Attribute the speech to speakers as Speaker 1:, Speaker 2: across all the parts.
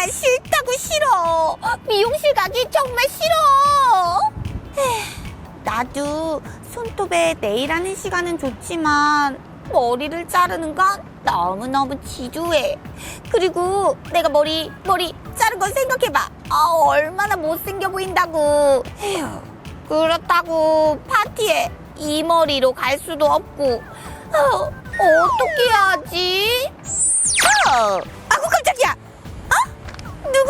Speaker 1: 정말 싫다고 싫어. 미용실 가기 정말 싫어. 에휴, 나도 손톱에 네일하는 시간은 좋지만 머리를 자르는 건 너무너무 지루해. 그리고 내가 머리, 머리 자른 걸 생각해봐. 아, 얼마나 못생겨 보인다고. 에휴, 그렇다고 파티에 이 머리로 갈 수도 없고. 어, 어떻게 해야지? 어?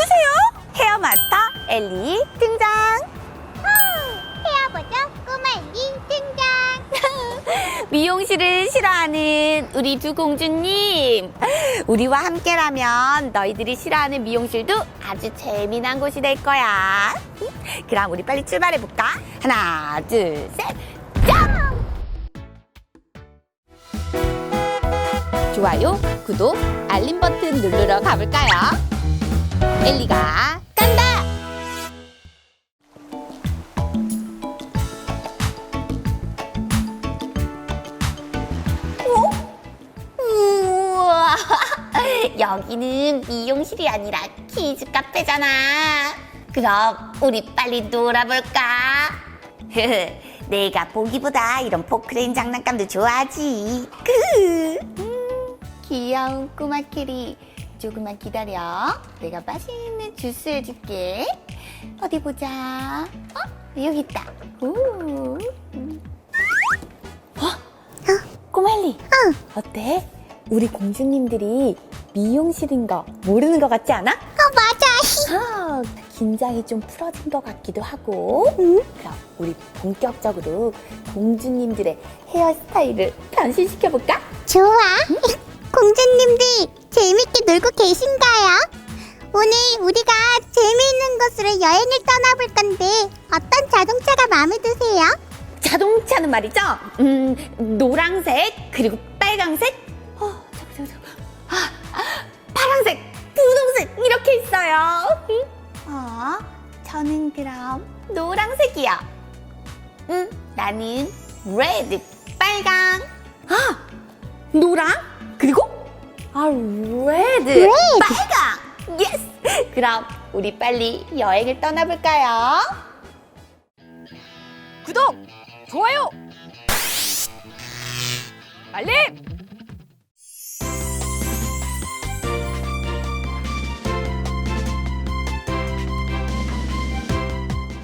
Speaker 1: 누구세요? 헤어 마스터 엘리 등장.
Speaker 2: 헤어보자 꼬마리 등장
Speaker 1: 미용실을 싫어하는 우리 두 공주님. 우리와 함께라면 너희들이 싫어하는 미용실도 아주 재미난 곳이 될 거야. 그럼 우리 빨리 출발해볼까? 하나, 둘, 셋, 짱! 좋아요, 구독, 알림 버튼 누르러 가볼까요? 엘리가 간다! 우와, 여기는 미용실이 아니라 키즈 카페잖아. 그럼 우리 빨리 놀아볼까? 내가 보기보다 이런 포크레인 장난감도 좋아하지. 그, 음, 귀여운 꼬마 캐리. 조금만 기다려. 내가 맛있는 주스 해줄게. 어디 보자. 어? 여기 있다. 오. 음. 꼬말리. 어때? 우리 공주님들이 미용실인 거 모르는 것 같지 않아?
Speaker 2: 어 맞아
Speaker 1: 아, 긴장이 좀 풀어진 것 같기도 하고. 그럼 우리 본격적으로 공주님들의 헤어스타일을 변신시켜볼까?
Speaker 2: 좋아 공주님들 재밌게 놀고 계신가요? 오늘 우리가 재미있는 곳으로 여행을 떠나볼 건데 어떤 자동차가 마음에 드세요?
Speaker 1: 자동차는 말이죠. 음, 노란색 그리고 빨강색. 어, 잠깐 잠깐 잠깐. 아, 아, 파란색, 분홍색 이렇게 있어요. 응? 어, 저는 그럼 노란색이요. 응, 나는 레드, 빨강. 아, 노랑 그리고 아 레드,
Speaker 2: 레드.
Speaker 1: 빨강. 예스. 그럼 우리 빨리 여행을 떠나볼까요?
Speaker 3: 구독, 좋아요, 알림!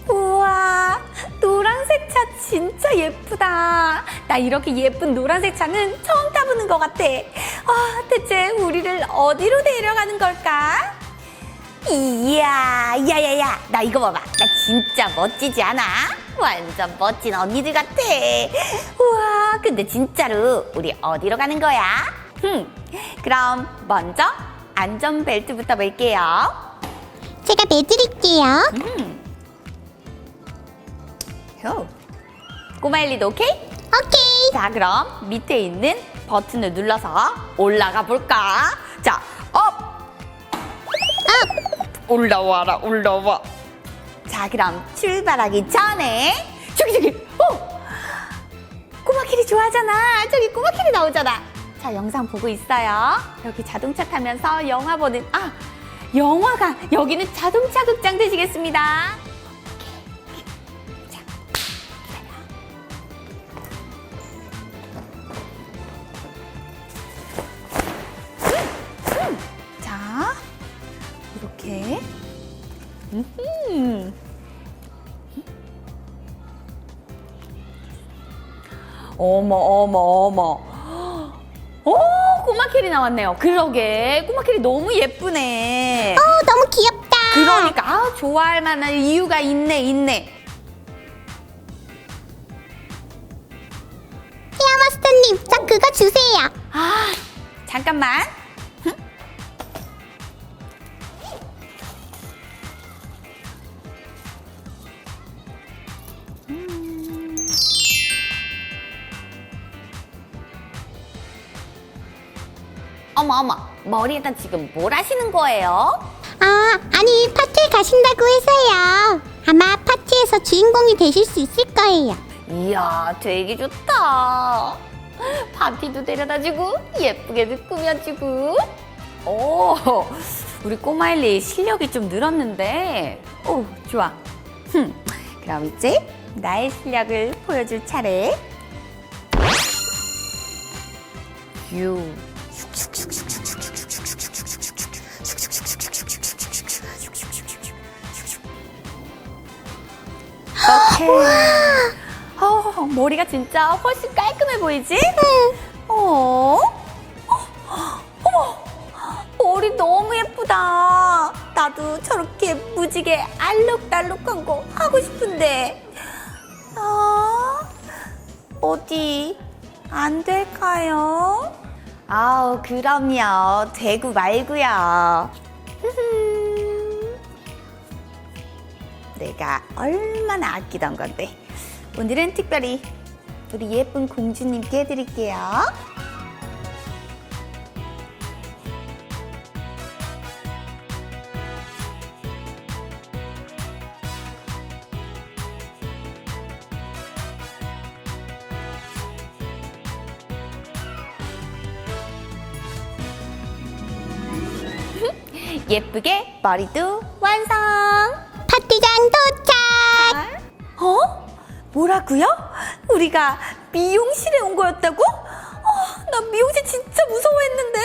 Speaker 1: 우와, 노란색 차 진짜 예쁘다. 나 이렇게 예쁜 노란색 차는 처음 타보는 것 같아. 아, 대체 우리를 어디로 데려가는 걸까? 이야, 야야야, 나 이거 봐봐. 나 진짜 멋지지 않아? 완전 멋진 언니들 같아. 우와, 근데 진짜로 우리 어디로 가는 거야? 흠, 그럼 먼저 안전벨트부터 멜게요.
Speaker 2: 제가 매드릴게요
Speaker 1: 음. 요. 꼬마 엘리도 오케이?
Speaker 2: 오케이
Speaker 1: 자, 그럼 밑에 있는 버튼을 눌러서 올라가 볼까? 자, 업! 올라와라, 올라와. 자, 그럼 출발하기 전에 저기 저기, 어! 꼬마 키리 좋아하잖아. 저기 꼬마 키리 나오잖아. 자, 영상 보고 있어요. 여기 자동차 타면서 영화 보는 아, 영화관. 여기는 자동차 극장 되시겠습니다. 어머, 어머, 어머. 오, 꼬마 캐리 나왔네요. 그러게. 꼬마 캐리 너무 예쁘네.
Speaker 2: 어 너무 귀엽다
Speaker 1: 그러니까, 아, 좋아할 만한 이유가 있네, 있네.
Speaker 2: 헤어마스터님 저 그거 주세요
Speaker 1: 아, 잠깐만. 어머, 어머. 머리에다 지금 뭘 하시는 거예요?
Speaker 2: 아 아니 파티에 가신다고 해서요 아마 파티에서 주인공이 되실 수 있을 거예요
Speaker 1: 이야, 되게 좋다. 파티도 데려다주고, 예쁘게도 꾸며주고. 오, 우리 꼬마일리 실력이 좀 늘었는데. 오, 좋아. 흠, 그럼 이제 나의 실력을 보여줄 차례. 유. 오케이. 어, 머리가 진짜 훨씬 깔끔해 보이지? 어? 어? 어머, 머리 너무 예쁘다. 나도 저렇게 무지개 알록달록한 거 하고 싶은데. 아, 어디 안 될까요? 아우, 그럼요. 되고 말고요. 내가 얼마나 아끼던 건데. 오늘은 특별히 우리 예쁜 공주님께 해드릴게요. 예쁘게 머리도 완성!
Speaker 2: 파티장 도착!
Speaker 1: 어? 뭐라고요? 우리가 미용실에 온 거였다고? 어, 나 미용실 진짜 무서워했는데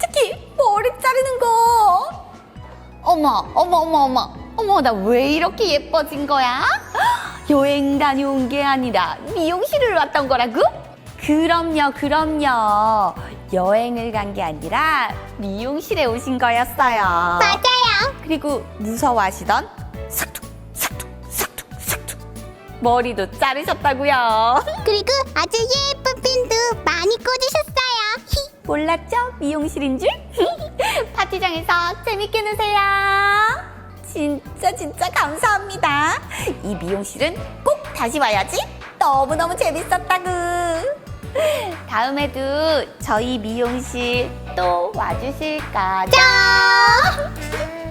Speaker 1: 특히 머리 자르는 거 어머 어머 어머 어머 어머 나 왜 이렇게 예뻐진 거야? 여행 다녀온 게 아니라 미용실을 왔던 거라고? 그럼요 그럼요 여행을 간 게 아니라 미용실에 오신 거였어요
Speaker 2: 맞아요.
Speaker 1: 그리고 무서워하시던 삭둑 삭둑 삭둑 삭둑 머리도 자르셨다고요.
Speaker 2: 그리고 아주 예쁜 핀도 많이 꽂으셨어요. 히.
Speaker 1: 몰랐죠? 미용실인 줄? 파티장에서 재밌게 노세요. 진짜 진짜 감사합니다. 이 미용실은 꼭 다시 와야지. 너무너무 재밌었다구. 다음에도 저희 미용실 또 와주실까요?
Speaker 2: 짠!